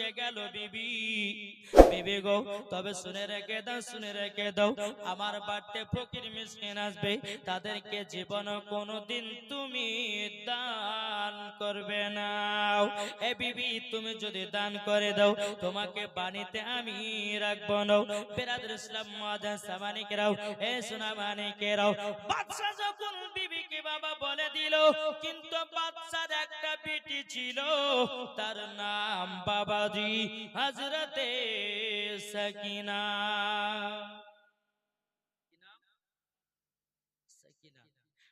চুকে গেল বিবি? বিবি গো, তবে শুনে রেখে দাও, শুনে রেখে দাও, আমার বাড়িতে ফকির মিসকিন আসবে, তাদেরকে জীবন কোনোদিন তুমি দান করবে না। এ বিবি, তুমি যদি দান করে দাও, তোমাকে বাণীতে আমি রাখব না। বেরাদুল ইসলাম মাদান সামানিকেরাও, এ সোনা মানিকেরাও বাদশা যখন বাবা দিল। কিন্তু বাদশার একটা বেটি ছিল, তার নাম বাবাজি হজরতে সকিনা।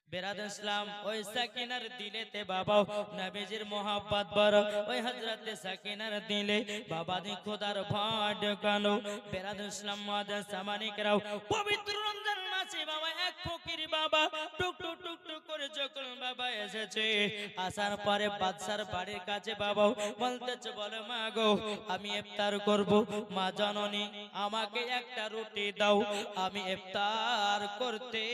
বেরাদ ইসলাম, ওই সাকিনার দিলেতে দিলে বাবা দি খোদার ভাট কানো বেরাদ ইসলাম রাও পবিত্র রমজান মাসে বাবা ফকির বাবা টুক টুক টুক টুক করে যখন বাবা এসেছে, আসার পরে বাদশার বাড়ির কাছে বাবা বলতেছে, বলে মা গো, আমি ইফতার করব। মা জননী, আমাকে একটা রুটি দাও, আমি ইফতার করতে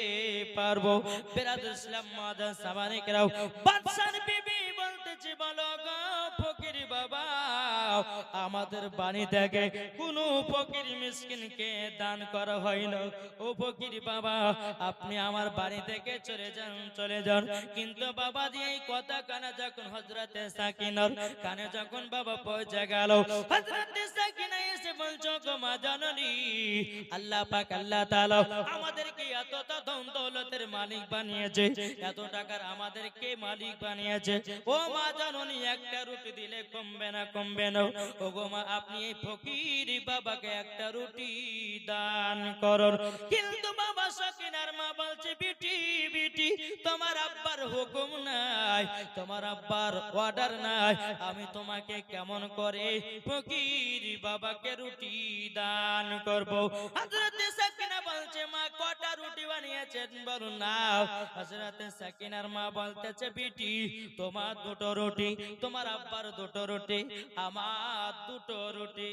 পারব। বেরাদ ইসলাম মাদান সামানিক রাও, বাদশার বিবি বলতেছে, বলো গো আমাদের বাণী থেকে কোন ফকির মিসকিনকে দান করা হয় না। ও বাবা, আপনি আমার বাড়ি থেকে চলে যান চলে যান। কিন্তু বাবা দিয়ে কথা কানে যখন হজরতে সাকিনার কানে যখন বাবা পৌঁছে গেল হজরতে সাকিনা এসে বলছো গো মা জাননি, আল্লাহ পাক, আল্লাহ তাআলা আমাদেরকে এতটা ধন দৌলতের মালিক বানিয়েছে, এত টাকার মালিক বানিয়েছে? ও মা জাননি, একটা রুটি দিলে কমবে না কমবে না। ও গো মা, আপনি এই ফকির বাবাকে একটা রুটি দান করুন। কিন্তু বাবা সকিনার মা বলছে, বিটি বিটি, তোমার আব্বার হুকুম নাই, তোমার আব্বার অর্ডার নাই। আমি তোমাকে কেমন করে ফকির বাবাকে রুটি দান করব? হযরতে সাকিনা বলছে, মা, কটা রুটি বানিয়েছেন, বলুন না। হজরতে সাকিনার মা বলতেছে, বিটি, তোমার দুটো রুটি, তোমার আব্বার দুটো রুটি, আমার দুটো রুটি।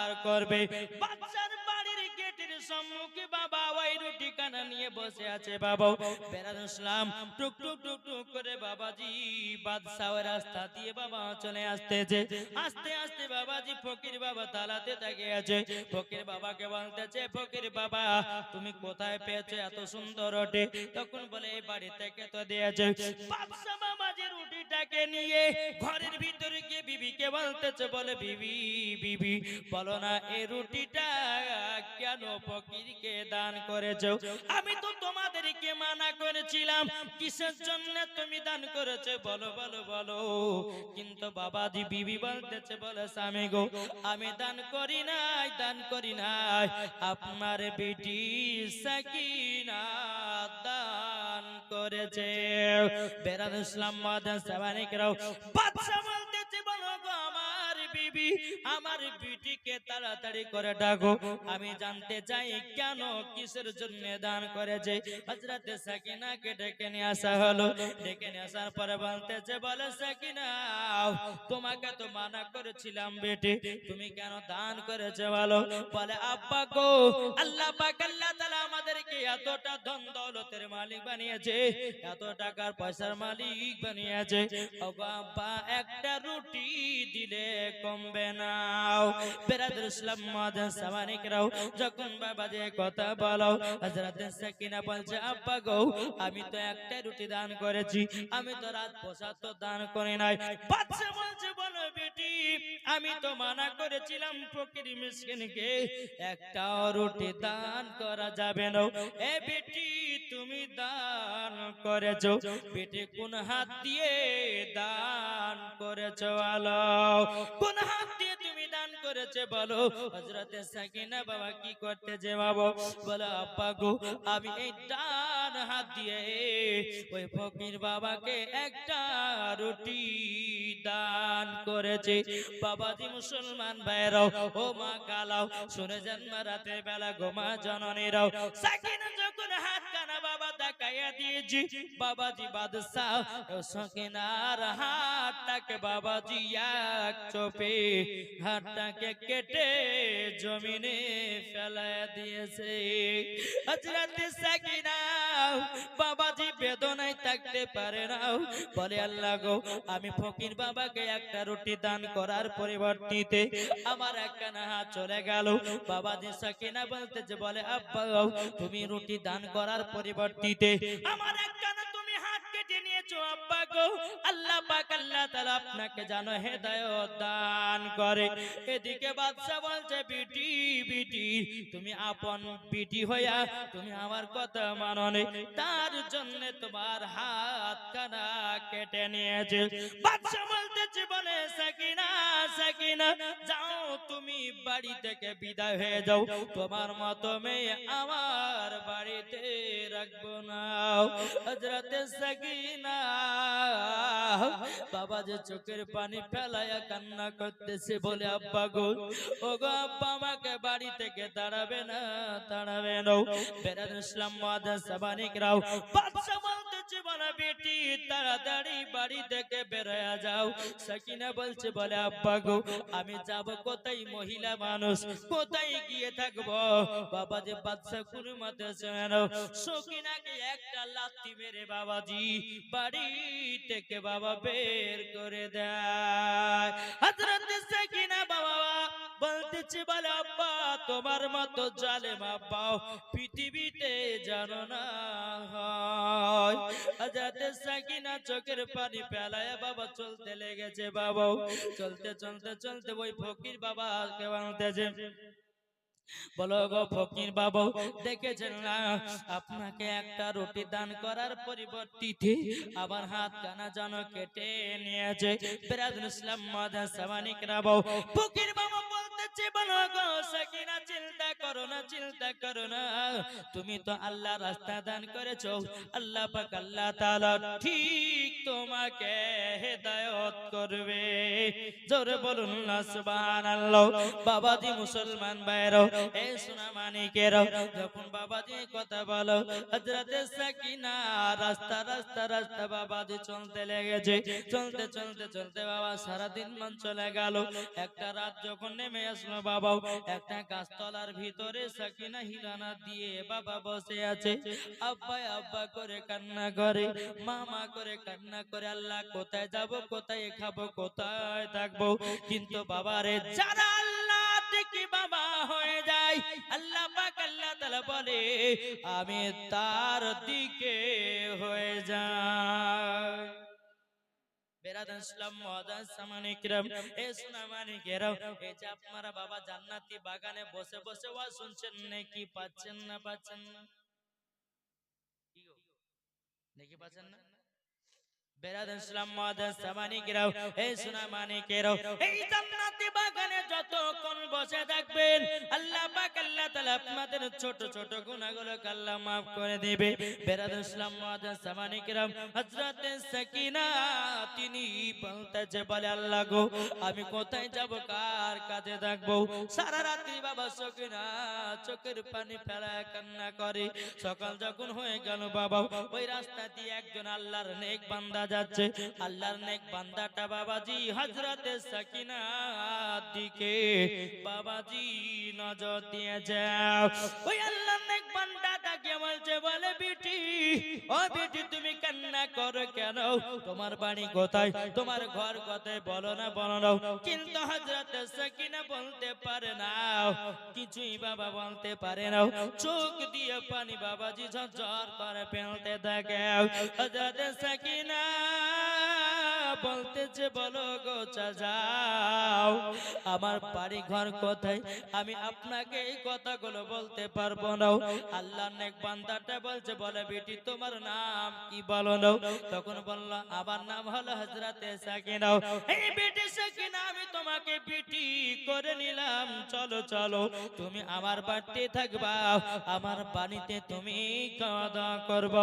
করবে। বাচ্চার বাড়ির গেটের সম্মুখে বাবা ওই রুটি কানা নিয়ে বসে আছে বাবা। বেরাদ ইসলাম টুক টুক টুক টুক করে বাবাজি, বাদশাহ রাস্তা দিয়ে বাবা চলে আসতেছে। আস্তে আস্তে বাবাজি ফকির বাবা তালাতে তাকিয়ে আছে। ফকির বাবাকে বলতেছে, ফকির বাবা, তুমি কোথায় পেয়েছ এত সুন্দর রুটি? তখন বলে, এই বাড়ি থেকে তো দিয়েছে। বাদশাহ বাবাজি রুটিটাকে নিয়ে ঘরের ভিতরে গিয়ে বিবিকে বলতেছে, বলে, বিবি বিবি, বলো না এই রুটিটা কেন ফকিরকে দান করেছ? আমি তো তোমাদেরকে মানা করেছিলাম, কিসের জন্য তুমি দান করেছ? বলো বলো বলো। কিন্তু বাবাজি বিবি বলতেছে, বলে, স্বামী গো, আমি দান করি নাই, দান করি নাই। আপনার বেটি সাকিনা দান করেছে। বেরাদ ইসলাম মাদান সাবানিকরাও বাদশা বলতেছে বলো গো আমার বিবি আমার বিটিকে তাড়াতাড়ি করে ডাকো। আমি জানতে চাই কেন কিসের জন্য দান করেছে। হযরতে সাকিনাকে ডেকে নিয়ে আসা হলো। ডেকে নিয়ে আসার পরে বলতেছে, বলে সাকিনা, তোমাকে তো মানা করেছিলাম বেটি। তুমি কেন দান করেছে বলো? বলে, আব্বা গো, আল্লাহ পাক, আল্লাহ তাআলা আমাদেরকে এতটা ধন দৌলতের মালিক বানিয়েছে। এত টাকার পয়সার মালিক বানিয়েছে। ওগো আব্বা, একটা রুটি দিলে কমবে না। বেরাদুল ইসলাম মাদান সামানিকরাও যখন বাবা যে কথা বলো, হযরত সাকিনা বলছে, আব্বা গো, আমি তো একটা রুটি দান করেছি, আমি তো রাত পোশাক তো দান করি নাই। বাচ্চা বলছে, বলো বেটি, আমি তো মানা করেছিলাম ফকির মিসকিনকে একটা রুটি দান করা যাবে না। এ বেটি তুমি দান করেছ পেটে কোন হাত দিয়ে দান করেছ আলো। কোন হাত দিয়ে করেছে বলো? হজরতে সাকিনা বাবা কি করতে যে বাবা? বলো, আব্বা গো, আমি এই ডান হাত দিয়ে ওই ফকির বাবাকে একটা রুটি দান করেছে। বাবাজি মুসলমান ভাইরাও ও মা কালাও, শুনে যান মা রাতের বেলা গোমা জননীরাও। সাকিনা যখন হাত কানা বাবা দেখাইয়া দিয়েছি, বাবাজি বাদশাহ সকিনার হাতটাকে বাবাজি এক চোপে হাতটাকে কেটে জমিনে ফেলাইয়া দিয়েছে। হজরতে সাকিনা, বাবাজি বেদনায় থাকতে পারে না। বলে, আল্লাহ গো, আমি ফকির বাবাকে একটা রুটি দান করার পরিবর্তিতে আমার একখানা হাত চলে গেল। বাবাজি সাকিনা বলতে যে বলে, আব্বা তুমি রুটি দান করার পরিবর্তিতে আমার একখানা তুমি হাত কেটে নিয়েছো, আব্বা আল্লাহ পাক আল্লাহ তাআলা আপনাকে জানো হেদায়েত দান করে। এদিকে বাদশা বলছে, বিটি বিটি, তুমি আপন বিটি হইয়া তুমি আমার কথা মানো নে তার জন্য তোমার হাত কানা কেটে নিয়েছে। বাদশা বলতেছে বলে সাকিনা সাকিনা, যাও তুমি বাড়ি থেকে বিদায় হয়ে যাও। তোমার মতো মেয়ে আমার বাড়িতে রাখব না। হজরতে সাকিনা বাবা যে চোখের পানি ফেলায়া কান্না করতেছে বলে আব্বা গো ও গো আব্বা আমাকে বাড়ি থেকে দাঁড়াবে না দাঁড়াবে না বেরাদ ইসলাম মাদার রাও। বাদশা বলতেছে বলে বেটি তাড়াতাড়ি বাড়ি থেকে বেরোয়া যাও। সাকিনা বলছে বলে আব্বা গো আমি যাব কোথায় মহিলা মানুষ? কোথায় গিয়ে থাকব? বাবা যে বাদশা কোনো মতে সকিনাকে একটা লাথি মেরে বাবাজি বাড়ি থেকে বাবা বের করে দেয়। হযরত সাকিনা বাবা বলতেছে, বলে, আব্বা, তোমার মতো জালেম আব্বা পৃথিবীতে জানো না হয়। হযরত সাকিনা চোখের পানি ফেলায় বাবা চলতে লেগেছে, বাবা। চলতে চলতে চলতে ওই ফকির বাবা কে বানতেছে। বলো গো ফকির বাবু, দেখেছেন না? আপনাকে একটা রুটি দান করার পরিবর্তিতে আবার হাত কানা যেন কেটে নিয়েছে। ইসলাম মাদা সামানিক ফকির বাবু বাবাজি মুসলমান ভাইরাও এই সোনা মানিকেরাও, যখন বাবাজি কথা বলো, হযরতে সাকিনা রাস্তা রাস্তা রাস্তা বাবাজি চলতে লেগেছে। চলতে চলতে চলতে বাবা সারা দিন মন চলে গেল। একটা রাত যখন নেমে আসলো বাবা একটা গাছতলার ভিতরে সাকিনা দিয়ে বাবা বসে আছে। আব্বা করে কান্না করে, মামা করে কান্না করে, আল্লাহ কোথায় যাব, কোথায় খাব, কোথায় থাকব? কিন্তু বাবারে যারা হয়ে যায়, আল্লাহ আল্লাহ বলে, আমি তার দিকে হয়ে যাই। বেরাদান ইসলাম মহাদান সামানিকরাম এ সোনা মানিকেরাও এই যে আপনারা বাবা জান্নাতি বাগানে বসে বসে ওয়াজ শুনছেন নাকি পাচ্ছেন না পাচ্ছেন না কি গো? দেখি পাচ্ছেন না সামানিকরাও এই মানিকেরাও এই জান্নাতি বাগানে যতক্ষণ বসে থাকবেন, আল্লাহ পাক, আল্লাহ তাআলা আপনাদের ছোট ছোট গুনাহগুলো আল্লাহ maaf করে হযরত সাকিনা, তিনি বলে আল্লাহ গো, আমি কোথায় যাব, কার কাছে থাকব? সারা রাত্রি বাবা সকিনা চোখের পানি ফেলা কান্না করে। সকাল যখন হয়ে গেল বাবা, ওই রাস্তা দিয়ে একজন আল্লাহর নেক বান্দা যাচ্ছে। আল্লাহর নেক বান্দাটা বাবাজি হজরতে সাকিনার দিকে বাবাজি নজর দিয়ে যাও ওই আল্লাহর নেক কান্না করো তোমার তোমার ঘর কোথায়? বলো না বলো না। কিন্তু হজরত সাকিনা বলতে পারে না। কিছুই বাবা বলতে পারে না। চোখ দিয়ে পানি বাবাজি ঝরঝর করে ফেলতে থাকে। হজরত সাকিনা। বলতেছে বলো গো চাচাও, আমার বাড়ি ঘর কোথায়? আমি আপনাকে এই কথাগুলো বলতে পারব না। আল্লাহ নেক বান্দাটা বলছে, বলে বেটি, তোমার নাম কি বলো না? তখন বলল, আমার নাম হলো হজরতে সাকিনাও এই বেটি সাকিনা, আমি তোমাকে বেটি করে নিলাম। চলো চলো, তুমি আমার বাড়িতে থাকবা, আমার বাড়িতে তুমি খাওয়া দাওয়া করব।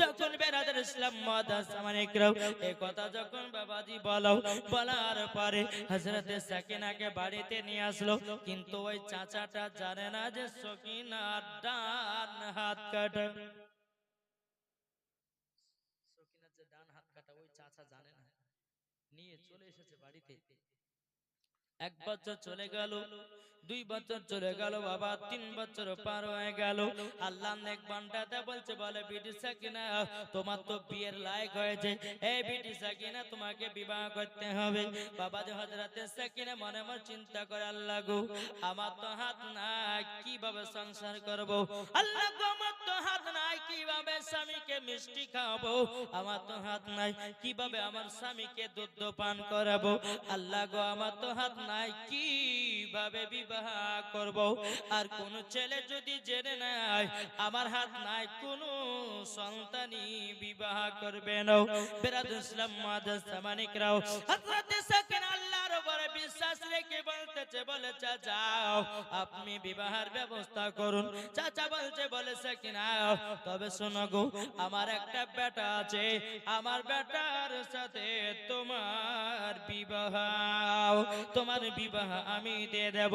যখন বেড়াদের ইসলাম মাদাসামানিকরাও এই কথা যখন বাবাজি বলাও, বলার পরে হজরতে সাকিনাকে বাড়িতে নিয়ে আসলো। কিন্তু ওই চাচাটা জানে না যে সকিনার ডান হাত কাটা। সকিনার যে ডান হাত কাটা, ওই চাচা জানে না। নিয়ে চলে এসেছে বাড়িতে। এক বছর চলে গেল, দুই বছর চলে গেল, বাবা তিন বছর পার হয়ে গেল। আল্লাহ নেক বান্দাতে বলছে, বলে, বিটি সাকিনা, তোমার তো বিয়ের লায়ক হয়েছে। এই বিটি সাকিনা, তোমাকে বিবাহ করতে হবে। বাবা যে হজরতে সাকিনা, মনে মনে চিন্তা করে, আল্লাহ গো, আমার তো হাত নাই, কীভাবে সংসার করব? আল্লাহ গো, আমার তো হাত নাই, কীভাবে স্বামীকে মিষ্টি খাওয়াবো? আমার তো হাত নাই, কীভাবে আমার স্বামীকে দুধ পান করাবো? আল্লাহ গো, আমার তো হাত নাই কীভাবে বিবাহ করব? আর কোন ছেলে যদি জেনে নাই আমার হাত নাই, কোন সন্তানই বিবাহ করবে না। বেরাদ ইসলাম মাদ্রাসা মানিকরাও হযরত সাকিনা বিশ্বাস রেখে বলতেছে, বলে চাচাও আপনি বিবাহের ব্যবস্থা করুন। চাচা বলছে বলে সাকিনা তবে শোনো গো, আমার একটা বেটা আছে। আমার বেটার সাথে তোমার বিবাহ। তোমার বিবাহ আমি দিয়ে দেব।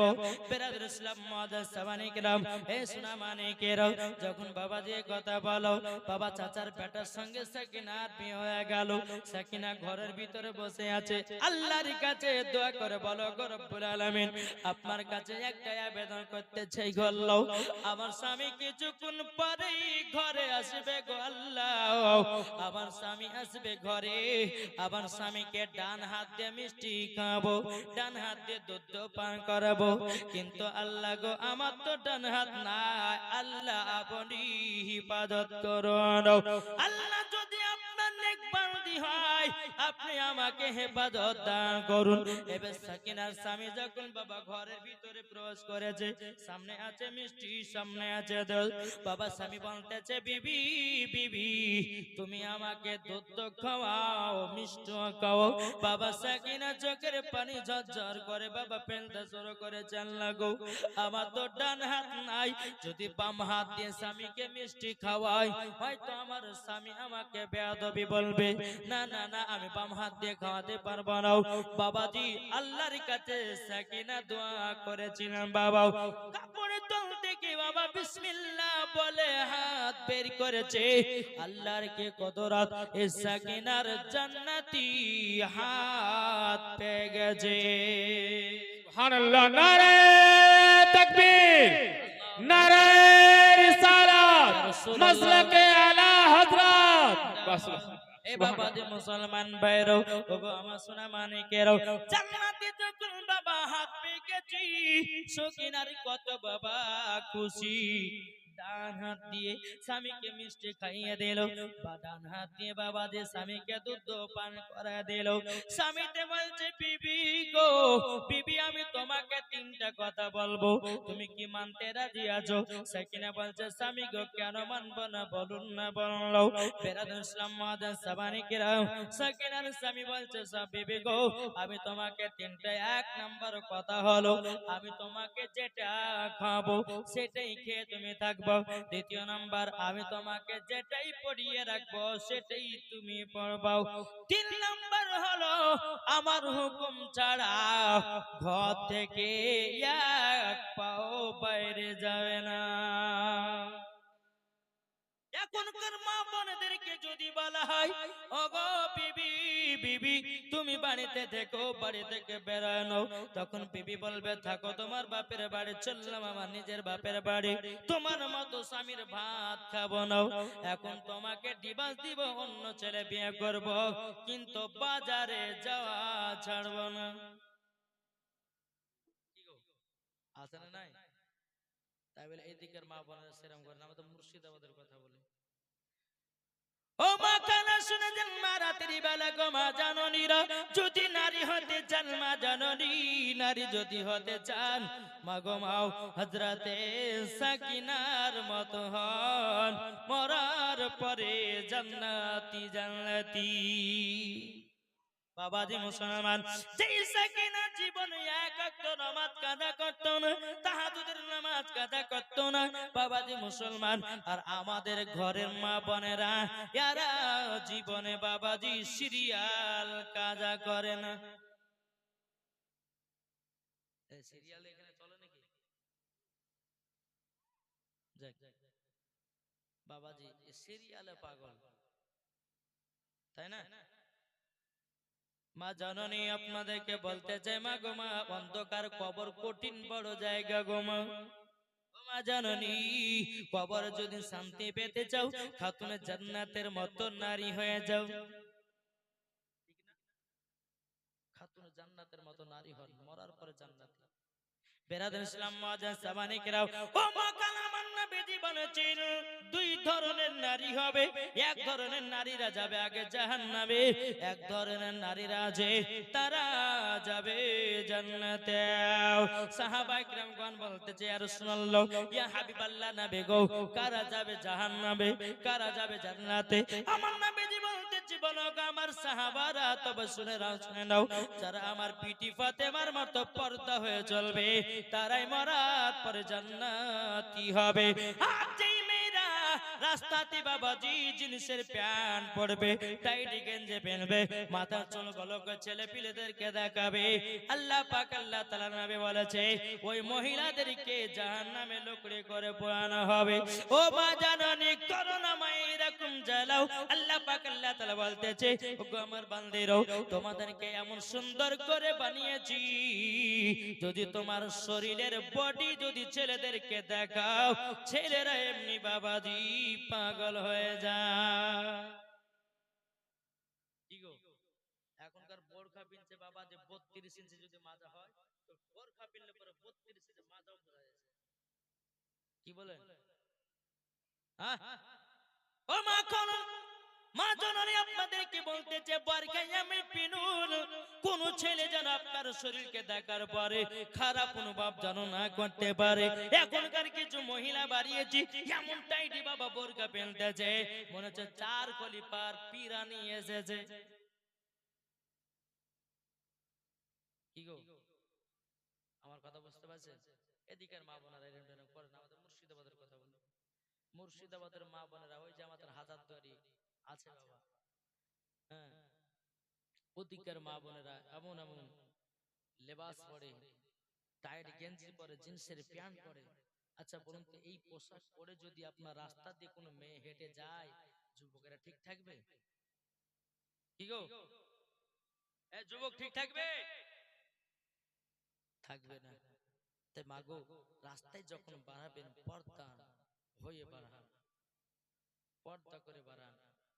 যখন বাবা দিয়ে কথা বলো, বাবা চাচার বেটার সঙ্গে সাকিনার বিয়ে হয়ে গেল। সাকিনা ঘরের ভিতরে বসে আছে। আল্লাহর কাছে দোয়া করে আপনার কাছে একটা আবেদন করতে চাই গো আল্লাহ। আমার স্বামী কিছুক্ষণ পরেই ঘরে আসবে গো আল্লাহ। আমার স্বামী আসবে ঘরে, আমার স্বামীকে ডান হাত দিয়ে মিষ্টি খাব ডান হাত দিয়ে দুধ পান করাবো। কিন্তু আল্লাহ গো, আমার তো ডান হাত নাই। আল্লাহ আপনি হিফাজত করুন। আল্লাহ যদি আপনার আপনি আমাকে হেফাজত দান করুন। এবার সাকিনার স্বামী যখন বাবা ঘরের ভিতরে প্রবেশ করেছে, সামনে আছে মিষ্টি, সামনে আছে দল। বাবা স্বামী বলতেছে, বিবি বিবি, তুমি আমাকে খাওয়াও বাবা সাকিনা চোখের পানি ঝরঝর করে, বাবা ফেলতে শুরু করে চাল লাগো, আমার তো ডান হাত নাই। যদি বাম হাত দিয়ে স্বামীকে মিষ্টি খাওয়াই, হয়তো আমার স্বামী আমাকে বেয়াদবি বলবে না না না আমি বাম হাত দিয়ে খাওয়াতে পারব না। বাবাজি আল্লাহর কাছে সাকিনা দোয়া করেছিলাম বাবা কাপড়ের তল থেকে বাবা বিসমিল্লাহ বলে হাত বের করেছে। আল্লাহর কে কদরত এ সাকিনার জান্নাতি হাত পেয়ে গেছে। সুবহানাল্লাহ নারে তাকবীর নারে রিসালাত মাসলাকে আলা হযরত। বাস। এ মুসলমান বাইরো ওগো আমার সোনা মানিকেরও বাবা হাত পেয়ে গেছি সকিনার কত বাবা খুশি। ডান হাত দিয়ে স্বামীকে মিষ্টি খাইয়ে দিল, বা ডান হাত দিয়ে বাবা যে স্বামীকে দুধ পান করা দিল। স্বামীতে বলছে, বিবি গো, বিবি আমি তিনটা কথা বলব? তুমি কি মানতে রাজি আছো? সাকিনা বলছে, স্বামী গো, কেন মানবো না? বলুন না বলল বেরাদ ইসলাম মাদান সাবানি কিরাম সাকিনার স্বামী বলছে বিবি গো, আমি তোমাকে তিনটা, এক নাম্বার কথা হলো, আমি তোমাকে যেটা খাব, সেটাই খেয়ে তুমি থাকব। দ্বিতীয় নাম্বার, আমি তোমাকে যেটাই পড়িয়ে রাখব, সেটাই তুমি পড়বাও। তিন নাম্বার হলো, আমার হুকুম ছাড়া ঘর থেকে এক পাও বাইরে যাবে না। এখনকার মা বোনদেরকে যদি বলা হয়, ওগো বিবি বিবি, তুমি বাড়িতে থেকো, বাড়ি থেকে বেড়ানো তখন বিবি বলবে, থাকো তোমার বাপের বাড়ি, চললাম আমার নিজের বাপের বাড়ি। তোমার মতো স্বামীর ভাত খাব না। এখন তোমাকে ডিভার্স দিব, অন্য ছেলে বিয়ে করব, কিন্তু বাজারে যাওয়া ছাড়বো না? আছে না নাই? তাই বলে এই দিকের মা বোনেরা সেরকম করে না। মুর্শিদাবাদের কথা বলি। ও মা কানা শুনে যান মা রাত্রি বেলা, গো মা জাননীরা, যদি নারী হতে চান, মা জাননী, নারী যদি হতে চান, মা গো মাও হজরতে সাকিনার মত হন। মরার পরে জান্নাতি জান্নাতি। বাবাজি মুসলমান যেই সাকিনা জীবন এক অক্ত নামাজ কাদা করত না তাহাজুদের নামাজ কাদা করত না বাবাজি মুসলমান। আর আমাদের ঘরের মা বোনেরা এরা জীবনে বাবাজি সিরিয়াল কাজা করে না। সিরিয়াল এখানে চলে নাকি? যাক, বাবাজি সিরিয়ালে পাগল। তাই না? মা জননী আপনাদেরকে বলতে চাই, মা গো মা, অন্ধকার কবর কঠিন বড় জায়গা গো মা। কবর যদি শান্তি পেতে চাও, খাতুনে জান্নাতের মতো নারী হয়ে যাও। খাতুনে জান্নাতের মতো নারী হন, মরার পরে জান্নাতি বেরাদুল ইসলাম সামানিকরাও, ও মা কালামান দুই ধরনের নারী হবে। এক ধরনের নারীরা যাবে আগে জাহান্নামে, এক ধরনের নারীরা আছে, তারা যাবে জান্নাতে সাহাবা ইকরামগণ বলতেছে, ইয়া রাসূলুল্লাহ, ইয়া হাবিবাল্লাহ, নবী গো, কারা যাবে জাহান্নামে, কারা যাবে জান্নাতে? আমার নবীজি বলতেছে বলো গো আমার সাহাবারা জিনিসের প্যান পড়বে টাইটি গেঞ্জে পেনবে, মাথার চুল গলক ছেলে পিলেদেরকে দেখাবে, আল্লাহ পাক আল্লাহ তাআলা নবী বলেছে, ওই মহিলাদেরকে জাহান্নামে লুকড়ে করে পোড়ানো হবে। ও মা জাননি করোনাময় এরকম জ্বালাও, আল্লাহ পাক তাআলা বলতেছে, ওগো আমার বান্দিরও, তোমাদেরকে এমন সুন্দর করে বানিয়েছি। যদি তোমার শরীরের বডি যদি ছেলেদেরকে দেখাও, ছেলেরা এমনি বাবাজি পাগল হয়ে যায়। এখনকার বোরখা পিনছে বাবা যে বত্রিশ ইঞ্চি যদি মাজা হয়, তো বোরখা পিনলে পরে বত্রিশ ইঞ্চি মাজাও বোঝা যাচ্ছে। কি বলেন? হ্যাঁ? ও মা পরে পারে। চার কলি পার পিরানি এসেছে। কি গো? আমার কথা বুঝতে পারছেন? এদিকের মা বোনেরা মুর্শিদাবাদের কথা বলি। মুর্শিদাবাদের মা বোনেরা, ওই যে আমাদের হাজার দুয়ারি আছে বাবা। হ্যাঁ। ওদিকের মা বোনেরা এমন এমন লেবাস পরে টাইট গেঞ্জি পরে জিন্সের প্যান্ট পরে। আচ্ছা বলুন তো এই পোশাক পরে যদি আপনার রাস্তা দিয়ে কোনো মেয়ে হেঁটে যায় যুবকেরা ঠিক থাকবে? কি গো? যুবক ঠিক থাকবে? থাকবে? না। তাই মাগো রাস্তায় যখন বাড়াবেন পর্দা হয়ে বাড়ান পর্দা করে বাড়ান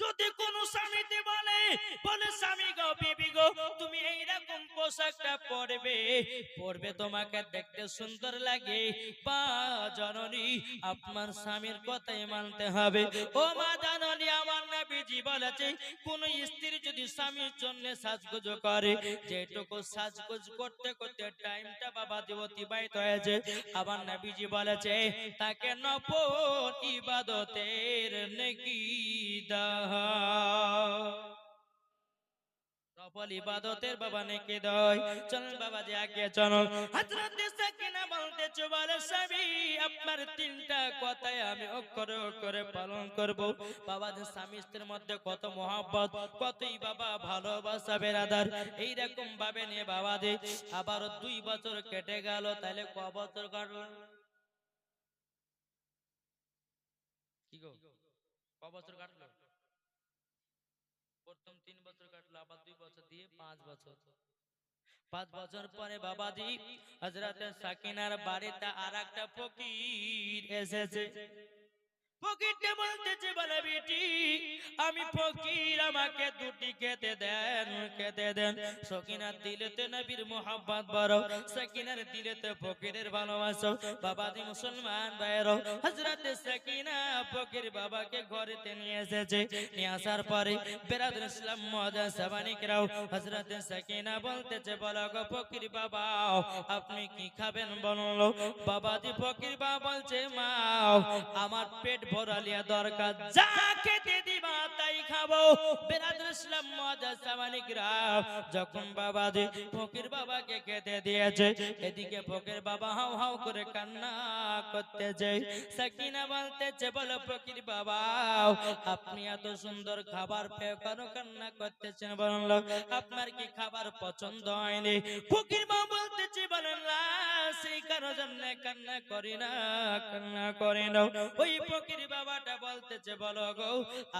যদি কোন স্বামীতে বলে বলে, স্বামী গো, বিবি গো, তুমি এইরকম পোশাকটা পরবে পরবে তোমাকে দেখতে সুন্দর লাগে। বা জননী, আপনার স্বামীর কথাই মানতে হবে। ও মা জননী, আমার নবীজি বলেছে কোন স্ত্রী যদি স্বামীর জন্য সাজগোজ করে, যেটুকু সাজগোজ করতে করতে টাইমটা বাবা যে অতিবাহিত হয়েছে। আমার নবীজি বলেছে, তাকে নফল ইবাদতের নেকি দাও। নফল ইবাদতের বাবা নেকি দয়। বাবা যে আগে সাকিনা আপনার তিনটা আমি অক্ষরে অক্ষরে পালন করব। বাবা যে মধ্যে কত মহব্বত, কতই বাবা ভালোবাসা বেরাদার। এইরকম ভাবে নিয়ে বাবা যে আবার দুই বছর কেটে গেল তাহলে ক বছর কাটলো? কি গো? ক বছর কাটলো? তিন বছর কাটলো, আবার দুই বছর দিয়ে পাঁচ বছর। পাঁচ বছর পরে বাবাজি হজরত সাকিনার বাড়িতে আর একটা ফকির এসেছে। ফকিরটা বলতেছে, বলে আমি ফকির, আমাকে দুটি খেতে দেন খেতে দেন। সকিনার দিলেতে নবীর সকিনার দিলেতে ফকিরের ভালোবাসো। বাবাজি মুসলমান সকিনা ফকির বাবাকে ঘরেতে নিয়ে এসেছে। নিয়ে আসার পরে ইসলাম সাবানিকরাও সকিনা বলতেছে, বলো গো ফকির বাবা, আপনি কি খাবেন বলল বাবাজি ফকির বাবা বলছে, মা, আমার পেট দরকার যা খেতে দিবা তাই খাব। ইসলাম যখন বাবাজি ফকির বাবাকে খেতে দিয়েছে, এদিকে ফকির বাবা করে কান্না করতেছে। সাকিনা বলতেছে, বলো ফকির বাবা, আপনি এত সুন্দর খাবার পেয়ে কেন কান্না করতেছেন? বলুন আপনার কি খাবার পছন্দ হয়নি? ফকির বাবা বলতেছে, বলেন না সেই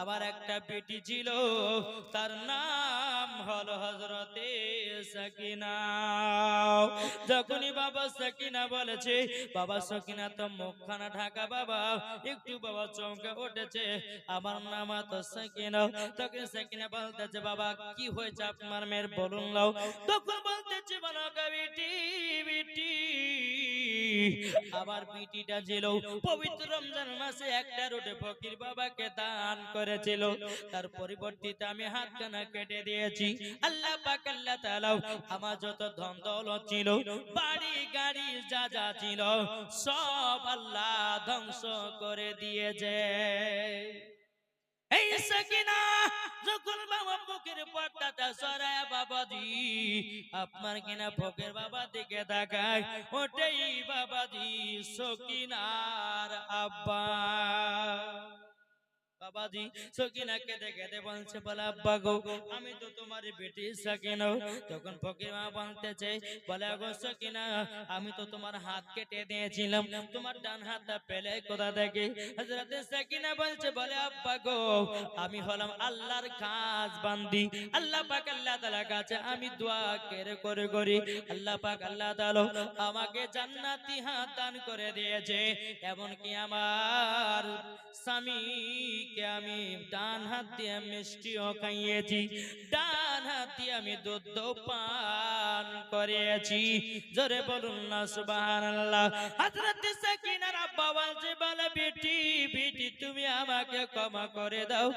আমার একটা বেটি ছিল, তার নাম হলো হজরতে সাকিনা। যখনই বাবা সাকিনা বলেছে, বাবা সাকিনা তো মুখখানা ঢাকা বাবা, একটু বাবা চমকে উঠেছে, আমার নাম তো সাকিনা। তখন সাকিনা বলতেছে, বাবা, কি হয়েছে আপনার মেয়ের বলুন লাও তখন বলতেছে, বলো বেটি বেটি। আমার বিটিটা ছিল। পবিত্র রমজান মাসে একটা রোডে ফকির বাবাকে দান করেছিল। তার পরিবর্তিতে আমি হাতখানা কেটে দিয়েছি। আল্লাহ পাক, আল্লাহ তাআলা আমার যত ধন দৌলত ছিল, বাড়ি, গাড়ি যা যা ছিল, সব আল্লাহ ধ্বংস করে দিয়েছে। এই সকিনা যখন বাবা বুকের পর্দাটা সরায় বাবাজি আপনার কিনা ফকের বাবা দিকে তাকায় ওটাই বাবাজি সকিনার আব্বা। বাবাজি, সকিনাকে দেখে বলছে, বলে গো, আমি তো তোমার বেটি সকিনা। তখন ফকির মা বলতেছে, বলে গো সকিনা, আমি তো তোমার হাত কেটে দিয়েছিলাম। তোমার ডান হাতটা পেলে কোথা থেকে? হযরতে সকিনা বলছে, বলে, আব্বা গো, আমি হলাম আল্লাহর কাজ বান্দি। আল্লাহ পাক, আল্লাহ তাআলার কাছে আমি দোয়া করে করে করি। আল্লাহ পাক, আল্লাহ তাআলা আমাকে জান্নাতি হাত দান করে দিয়েছে। এমন কি আমার স্বামীকে আমি ডান হাত দিয়ে মিষ্টিও খাইয়েছি ডান হাত দিয়ে আমি দুধ পান করেছি। জোরে বলুন না, সুবহানাল্লাহ। হযরত সাকিনার আব্বা বলছে বলে বেটি বেটি, তুমি আমাকে ক্ষমা করে দাও।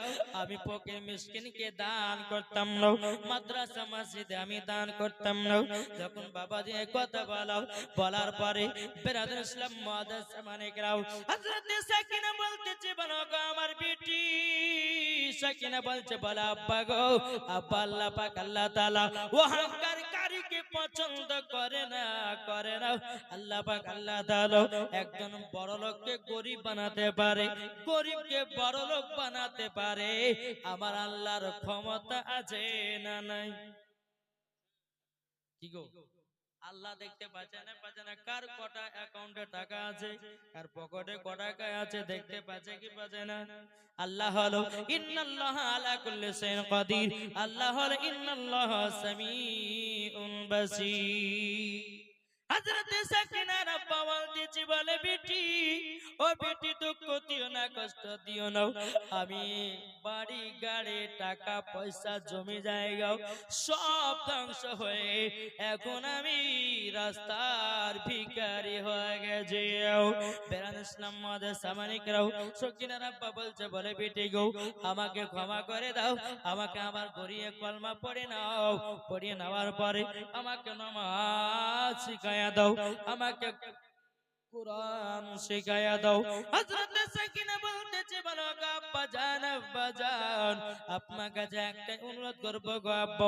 আমি ফকির মিসকিনকে দান করতাম না। মাদ্রাসা মসজিদে আমি দান করতাম না। যখন বাবাজি এই কথা বলাও বলার পরে বেরাদুল ইসলাম মাদ্রাসা মানে গ্রাও হযরত সাকিনা বলতেছে, বলো গো আমার বেটি। সাকিনা বলছে, বলে আব্বা গো, আব্বা আল্লাহ পাক, আল্লাহ তাআলা অহংকারীকে পছন্দ করে না করে না। আল্লাহ পাক, আল্লাহ তাআলা একজন বড় লোককে গরিব বানাতে পারে, গরিবকে বড় লোক বানাতে পারে। আমার আল্লাহর ক্ষমতা আছে না নাই? কি গো? আল্লাহ দেখতে পাচ্ছে না পাচ্ছে না। কার কটা অ্যাকাউন্টে টাকা আছে, কার পকেটে ক টাকা আছে দেখতে পাচ্ছে কি পাচ্ছে না? আল্লাহ হলো ইন্নাল্লাহ আলা কুল্লি শাইইন কাদির। আল্লাহ হলো ইন্নাল্লাহ সামিউন বাসীর। টাকা, পয়সা, জমি, জায়গা সব ধ্বংস হয়ে এখন আমি রাস্তার ভিখারি হয়ে গেছি। মাদের সামানিক রাও বলছে, বলে, বেটি গো, আমাকে ক্ষমা করে দাও, আমাকে আবার গড়িয়ে কলমা পড়ে নাও। পড়িয়ে নেওয়ার পরে আমাকে নামাজ শিখায়া। দাও আমাকে কোরআন শিখায়া দাও। হযরত সাকিনা বলতেছে বলো গো আব্বা জান আব্বা জান আপনার কাছে একটা অনুরোধ করব গো আব্বা,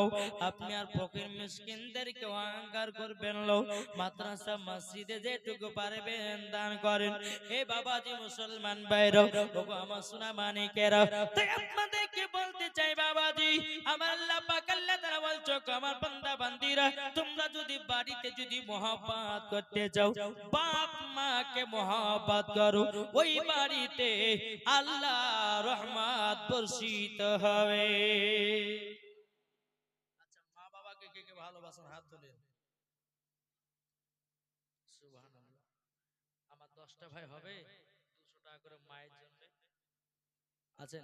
আপনি আর ফকির মিসকিনদেরকে অহংকার করবেন লো। মাদ্রাসা, মসজিদে যেটুকু পারবেন দান করেন। হে বাবাজি মুসলমান ভাইরা, ওগো আমার সোনা মানিকেরা। তাই আপনাদেরকে বলতে চাই বাবাজি, আমার আল্লাহ পাক তাআলা বলছো আমার বান্দা বান্দিরা, তোমরা যদি বাড়িতে যদি মহব্বত করতে যাও বাপ মাকে মহব্বত করো। ওই বাড়িতে আল্লাহ রহমত বর্ষিত হবে। আচ্ছা মা বাবাকে কে কে ভালোবাসেন? হাত সুবহানাল্লাহ। আমার দশটা ভাই হবে, দুশো টাকা করে মায়ের জন্য। আছেন?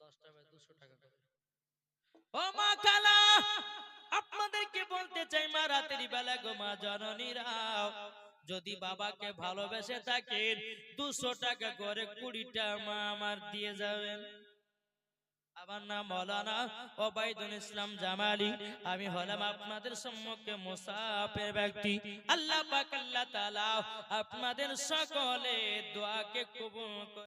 দশটা ভাই দুশো টাকা করে। ও মা কালা, আপনাদেরকে বলতে চাই, মা রাতের বেলা গো, মা জননীরাও। যদি বাবাকে ভালোবেসে থাকেন দুশো টাকা করে কুড়িটা মা আমার দিয়ে যাবেন। আমার নাম মৌলানা ওবায়দুল ইসলাম জামালি। আমি হলাম আপনাদের সম্মুখে মুসাফের ব্যক্তি। আল্লাহ পাক আল্লাহ তাআলা আপনাদের সকলে দোয়াকে কবুল